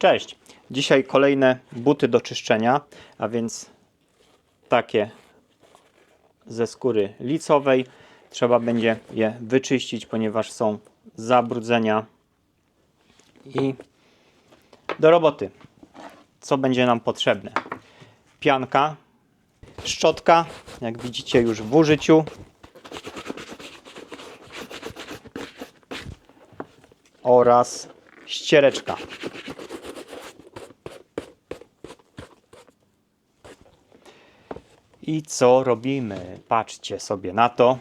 Cześć! Dzisiaj kolejne buty do czyszczenia, a więc takie ze skóry licowej. Trzeba będzie je wyczyścić, ponieważ są zabrudzenia. I do roboty. Co będzie nam potrzebne? Pianka, szczotka, jak widzicie już w użyciu. Oraz ściereczka. I co robimy? Patrzcie sobie na to.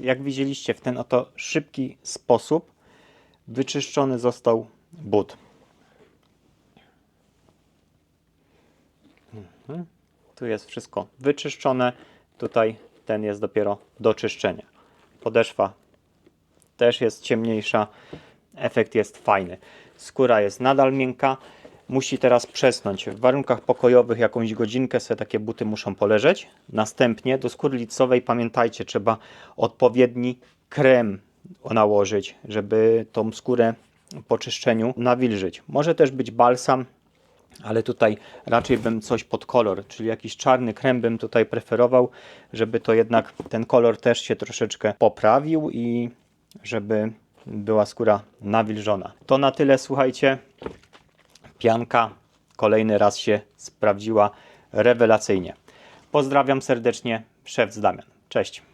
Jak widzieliście, w ten oto szybki sposób wyczyszczony został but. Mhm. Tu jest wszystko wyczyszczone. Tutaj ten jest dopiero do czyszczenia. Podeszwa też jest ciemniejsza. Efekt jest fajny. Skóra jest nadal miękka. Musi teraz przesnąć. W warunkach pokojowych jakąś godzinkę sobie takie buty muszą poleżeć. Następnie do skóry licowej pamiętajcie, trzeba odpowiedni krem nałożyć, żeby tą skórę po czyszczeniu nawilżyć. Może też być balsam, ale tutaj raczej bym coś pod kolor, czyli jakiś czarny krem bym tutaj preferował, żeby to jednak ten kolor też się troszeczkę poprawił i żeby była skóra nawilżona. To na tyle, słuchajcie. Pianka kolejny raz się sprawdziła rewelacyjnie. Pozdrawiam serdecznie, szef Damian. Cześć.